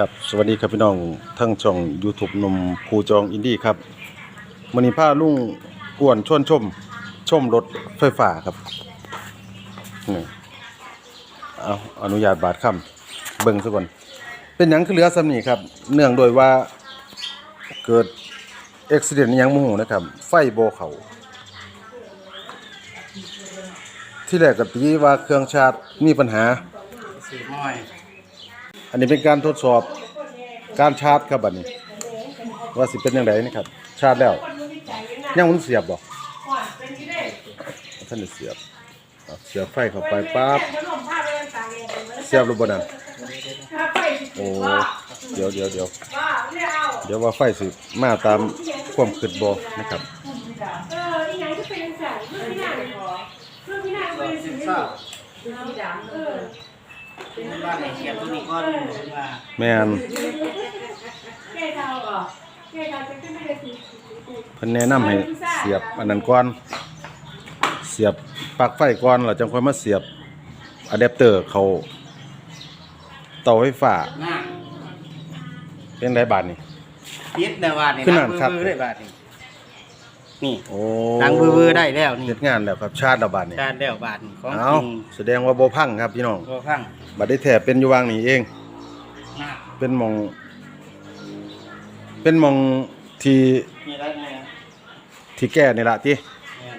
ครับสวัสดีครับพี่น้องทั้งช่อง YouTube นมภูจองอินดี้ครับมื้อนี้าลุ่งอ้วนชวนชม ชมรถไฟฟ้าครับนี่เอาอนุญาตบาดค่ำเบิ่งซะก่อน เป็นหยังคือเหลือสำนีครับ เนื่องโดยว่าเกิดอุบิเหตุยังบ่ฮู้นะครับ ไฟโบเขา ที่แรกก็ตีว่าเครื่องชาร์จมีปัญหา สีม้อย อันนี้เป็นการทดสอบการชาร์จครับบัดนี้ ว่าสิเป็นยังไงนะครับ ชาร์จแล้วยังมันเสียบบ่ท่านได้เสียบอะเสียบไฟเข้าไปปั๊บเสียบรูปบนั้นโอ้เดี๋ยวเดี๋ยวเดี๋ยวเดี๋ยวว่าไฟสิมาตามความคิดบ่นะครับเว์เรื่องที่หน้าเลยพอเรื่องที่หน้าเป็นสิสิ่บงเศร้าที่ดำเออบ้านไหนเขียนตัวนี้ก่อนว่าแม่นแก้เทาอะแก้เทาจะขึ้นไม่ได้สิเพิ่นแนะนำให้เสียบอันนั้นก่อน เสียบปลั๊กไฟก่อนแล้วจังค่อยมาเสียบอะแดปเตอร์เข้าเตาไฟฟ้าหน้าเป็นไรบาทนี่ ติดในบ้านนี่ขึ้นหน้าครับบื้อๆได้บ้านนี่ นี่โอ้ดังบื้อๆได้แล้วนี่เฮ็ดงานแล้วครับชาติแล้วบาทนี่การแล้วบ้านนี่ของเอาจริงแสดงว่าบ่พังครับพี่น้องก็ฟังบัดได้แท้เป็นอยู่วางนี่เอง หน้าเป็นหมอง เป็นหมองที่นี่ได้ไงที่แก้นี่ล่ะติแม่น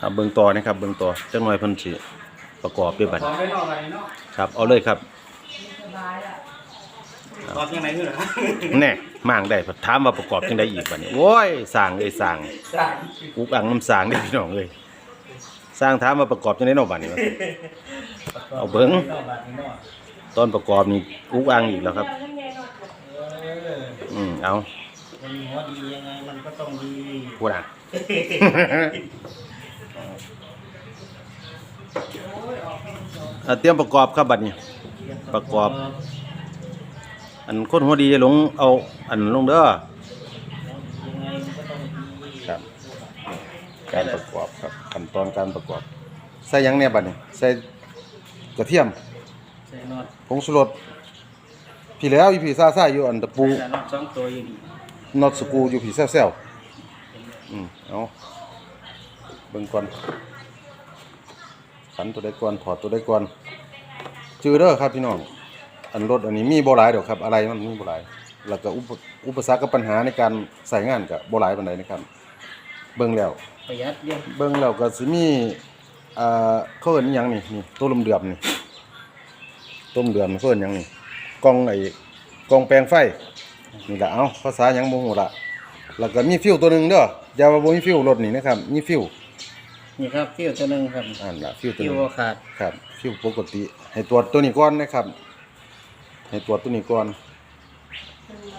อะเบิ่งต่อนะครับเบิ่งต่อจังหน่อยเพิ่นสิประกอบด้วยบัดขอไปนอกไปเนาะครับ เอาเลยครับ ตอบยังไงคือเหรอ แน่ มางได้ถามว่าประกอบจังได้อีกบัดนี้โอ้ยสร้างเอ้ยสร้างใช่อุกอังน้ำสร้างเด้อพี่น้องเอ้ยสร้างถามว่าประกอบจังไดเนาะบัดนี้วะ เอาเบิ่งนอกบ้านนี่เนาะตอนประกอบนี่อุกอังอีกแล้วครับ เอออืมเอามันหัวดียังไงมันก็ต้องดีพูดอะอะเตรียมประกอบครับบัดนี้ ประกอบ อันคนหัวดีจะลงเอาอันลงเด้อยังไงมันก็ต้องดีครับ การประกอบครับขั้นตอนการประกอบ ใส่หยังเนี่ยบัดนี้ใส่กระเทียมใส่น็อตผงชูรสพี่แล้วอยู่พี่ซ่าซ่าอยู่อันตะปู ใส่น็อตสองตัวอยู่นี่น็อตสกรูอยู่พี่แซวๆอืมเอาเบิ่งก่อนขันตัวใดก่อนถอดตัวใดก่อนจือเด้อครับพี่น้อง อันรถอันนี้มีบ่หลายดอกครับ อะไรมันมีบ่หลายแล้วก็อุปอุปสรรคกับปัญหาในการใส่งานก็บ่หลายปานใดนะครับเบิ่งแล้ว ประหยัดเดียวเบิ่งแล้วก็สิมีอ่าเขาเอิ้นอิหยังนี่นี่ตัวลมเดือมนี่ต้มเดือมเขาเอิ้นหยังนี่กล่องไอ้กล่องแปลงไฟนี่ล่ะเอ้าภาษาหยังบ่ฮู้ล่ะแล้วก็มีฟิวตัวหนึงเด้ออย่าว่าบ่มีฟิวรถนี่นะครับมีฟิวนี่ครับฟิวตัวหนึ่งครับอันล่ะฟิวตัวฟิหวนึงบ่ขาด ครับฟิวปกติ ให้ตรวจตัวนี้ก่อนนะครับ ให้ตรวจตัวนี้ก่อน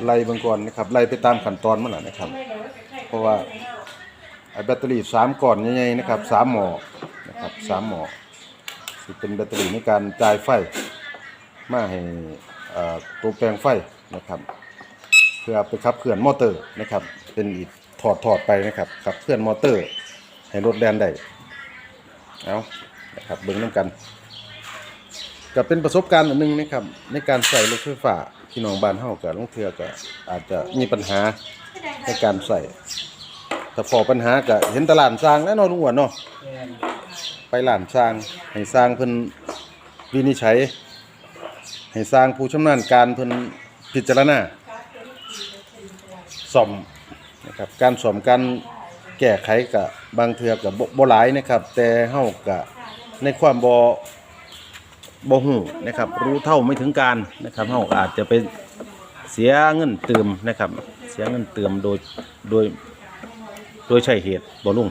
ไล่บิ่งก่อนนะครับไล่ไปตามขั้นตอนมันล่ะนะครับ เพราะว่าไอ้แบตเตอรี่สามก้อนใหญ่ๆนะครับสามหม้อนะครับสามหม้อสิเป็นแบตเตอรี่ในการจ่ายไฟมาให้ตัวแปลงไฟนะครับ เพื่อไปขับเคลื่อนมอเตอร์นะครับ เป็นอีกถอดถอดไปนะครับขับเคลื่อนมอเตอร์ ให้รถแล่นได้เอานะครับเบิ่งน้ำกัน ก็เป็นประสบการณ์อันหนึงนะครับในการใส่รถไฟฟ้าพี่น้องบ้านเฮากับลงเทือก็อาจจะมีปัญหาในการใส่ถ้าพอปัญหาก็เห็นแตลาดสร้างแน่นอนลุงอ้วนเนาะแม่นไปหลานสร้างให้สร้างเพิ่นวินิจฉัยให้สร้างผู้ชำนาญการเพิ่นพิจารณาซ่อมนะครับการซ่อมการแก้ไขก็บบางเทือก็บ่บ่หลายนะครับ แต่เฮาก็ในความบ่ บ่ฮู้นะครับ รู้เท่าไม่ถึงการนะครับเฮาก็อาจจะไปเสียเงินเติมนะครับ เสียเงินเติมโดยโดยโดยใช่เหตุบ่ลุง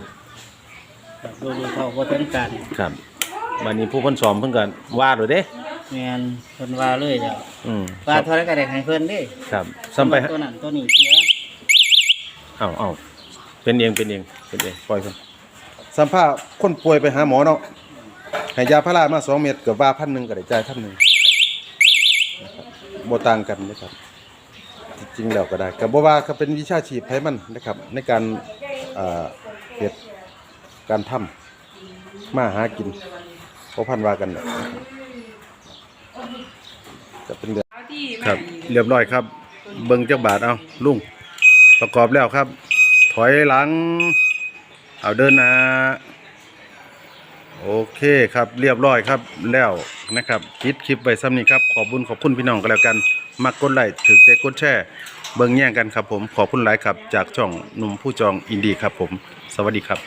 แบบดูดูเท่าบ่ถึงกันครับวันนี้ผู้เพิ่นสอมเพิ่นก็ว่าเลยเด้ แม่นเพิ่นว่าเลยจ้ะอืมว่าเท่าไรก็ได้ให้เพิ่นเด้ครับซ้ำไปฮะตัวนั้นตัวนี้เสียเอ้าเอ้าเป็นเองเป็นเองเป็นเองปล่อยเพิ่นสัมภาษณ์คนป่วยไปหาหมอเนาะ ให้ยาพารามา2เม็ดก็ว่าพันหนึ่งก็ได้จ่ายพันหนึ่งนะครับต่างกันนะครับจริงๆแล้วก็ได้ก็บ่ว่าก็เป็นวิชาชีพไผมันนะครับ ในการเอ่อเฮ็ดการทำมาหากินบ่พันว่ากันดอกนะครับก็เป็นเรื่องครับ เรียบร้อยครับ เบิ่งเจักบาทเอาลุงประกอบแล้วครับ ถอยหลัง เอาเดินน้า โอเคครับเรียบร้อยครับแล้วนะครับคิดคลิปไปซ้ำนี้ครับขอบคุญขอบคุณพี่น้องกันแล้วกันมากกดไลค์ถือใจกดแชร์เบิ่งแย่งกันครับผมขอบคุณหลายครับจากช่องหนุ่มผู้จองอินดีครับ ผมสวัสดีครับ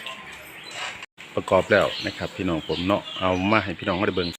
ประกอบแล้วนะครับ พี่น้องผมเนาะเอามาให้พี่น้องได้เบิ่ง